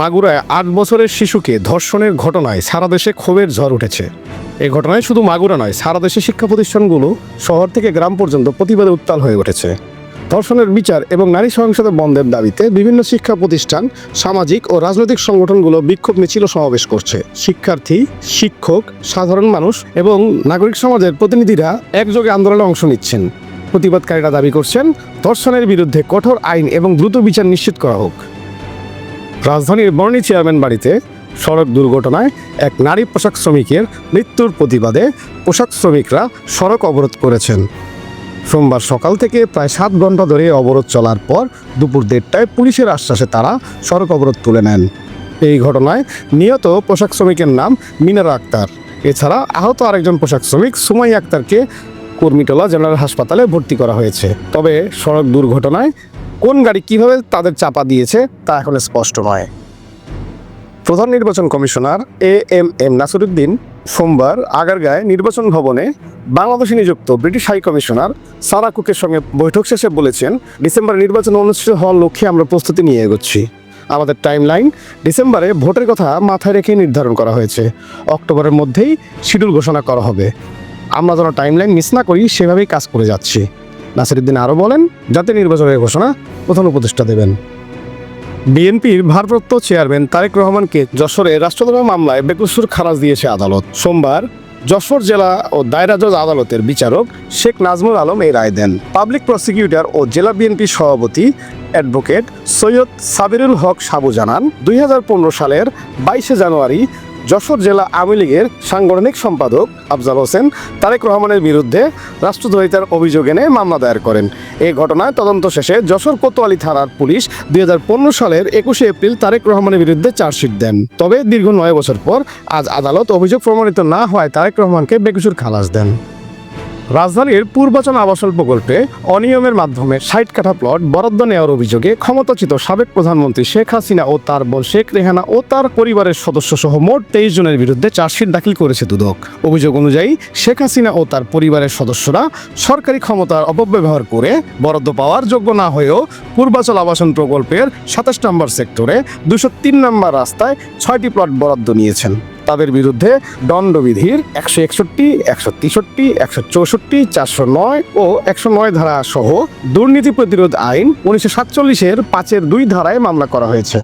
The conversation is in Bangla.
মাগুরায় আট বছরের শিশুকে ধর্ষণের ঘটনায় সারা দেশে ক্ষোভের ঝড় উঠেছে। এই ঘটনায় শুধু মাগুরা নয়, সারা দেশে শিক্ষা প্রতিষ্ঠানগুলো শহর থেকে গ্রাম পর্যন্ত প্রতিবাদে উত্তাল হয়ে উঠেছে। ধর্ষণের বিচার এবং নারী সহিংসতা বন্ধের দাবিতে বিভিন্ন শিক্ষা প্রতিষ্ঠান, সামাজিক ও রাজনৈতিক সংগঠনগুলো বিক্ষোভ মিছিল সমাবেশ করছে। শিক্ষার্থী, শিক্ষক, সাধারণ মানুষ এবং নাগরিক সমাজের প্রতিনিধিরা একযোগে আন্দোলনে অংশ নিচ্ছেন। প্রতিবাদকারীরা দাবি করছেন, ধর্ষণের বিরুদ্ধে কঠোর আইন এবং দ্রুত বিচার নিশ্চিত করা হোক। রাজধানীর বর্ণি চেয়ারম্যান বাড়িতে সড়ক দুর্ঘটনায় এক নারী পোশাক শ্রমিকের মৃত্যুর প্রতিবাদে পোশাক শ্রমিকরা সড়ক অবরোধ করেছেন। সোমবার সকাল থেকে প্রায় সাত ঘণ্টা ধরে অবরোধ চলার পর দুপুর দেড়টায় পুলিশের আশ্বাসে তারা সড়ক অবরোধ তুলে নেন। এই ঘটনায় নিহত পোশাক শ্রমিকের নাম মিনারা আক্তার। এছাড়া আহত আরেকজন পোশাক শ্রমিক সুমাই আক্তারকে কর্মীটোলা জেনারেল হাসপাতালে ভর্তি করা হয়েছে। তবে সড়ক দুর্ঘটনায় কোন গাড়ি কীভাবে তাদের চাপা দিয়েছে তা এখন স্পষ্ট নয়। প্রধান নির্বাচন commissioner A M M Nasiruddin সোমবার আগারগাঁয় নির্বাচন ভবনে বাংলাদেশে নিযুক্ত ব্রিটিশ হাই কমিশনার সারা কুকের সঙ্গে বৈঠক শেষে বলেছেন, ডিসেম্বর নির্বাচন অনুষ্ঠিত হওয়ার লক্ষ্যে আমরা প্রস্তুতি নিয়ে এগোচ্ছি। আমাদের টাইমলাইন ডিসেম্বরে ভোটের কথা মাথায় রেখে নির্ধারণ করা হয়েছে। অক্টোবরের মধ্যেই শিডিউল ঘোষণা করা হবে। আমরা যেন টাইমলাইন মিস না করি, সেভাবেই কাজ করে যাচ্ছি। নাসিরুদ্দিন আরও বলেন, জাতীয় নির্বাচনের ঘোষণা প্রধান উপদেষ্টা দেবেন। বিএনপির ভারপ্রাপ্ত চেয়ারম্যান তারেক রহমানকে যশোরে রাষ্ট্রদ্রোহ মামলায় বেকসুর খালাস দিয়েছে আদালত। সোমবার যশোর জেলা ও দায়রা জজ আদালতের বিচারক শেখ নাজমুল আলম এই রায় দেন। পাবলিক প্রসিকিউটর ও জেলা বিএনপি সভাপতি অ্যাডভোকেট সৈয়দ সাবিরুল হক সাবু জানান, দুই হাজার পনেরো সালের বাইশে জানুয়ারি যশোর জেলা আওয়ামী লীগের সাংগঠনিক সম্পাদক আফজাল হোসেন তারেক রহমানের বিরুদ্ধে রাষ্ট্রদ্রোহিতার অভিযোগ এনে মামলা দায়ের করেন। এ ঘটনায় তদন্ত শেষে যশোর কোতোয়ালি থানার পুলিশ দুই হাজার পনেরো সালের একুশে এপ্রিল তারেক রহমানের বিরুদ্ধে চার্জশিট দেন। তবে দীর্ঘ নয় বছর পর আজ আদালত অভিযোগ প্রমাণিত না হওয়ায় তারেক রহমানকে বেকুচুর খালাস দেন। রাজধানীর পূর্বাচন আবাসন প্রকল্পে অনিয়মের মাধ্যমে ষাট কাঠা প্লট বরাদ্দ নেওয়ার অভিযোগে ক্ষমতাচ্যুত সাবেক প্রধানমন্ত্রী শেখ হাসিনা ও তার বোন শেখ রেহানা ও তার পরিবারের সদস্য সহ মোট তেইশ জনের বিরুদ্ধে চার্জশিট দাখিল করেছে দুদক। অভিযোগ অনুযায়ী, শেখ হাসিনা ও তার পরিবারের সদস্যরা সরকারি ক্ষমতার অপব্যবহার করে বরাদ্দ পাওয়ার যোগ্য না হয়েও পূর্বাচল আবাসন প্রকল্পের সাতাশ নম্বর সেক্টরে দুশো তিন নম্বর রাস্তায় ছয়টি প্লট বরাদ্দ নিয়েছেন। তাদের বিরুদ্ধে দণ্ডবিধির একশো একষট্টি, একশো তেষট্টি, একশো চৌষট্টি, চারশো নয় ও একশো নয় ধারা সহ দুর্নীতি প্রতিরোধ আইন উনিশশো সাতচল্লিশের পাঁচের দুই ধারায় মামলা করা হয়েছে।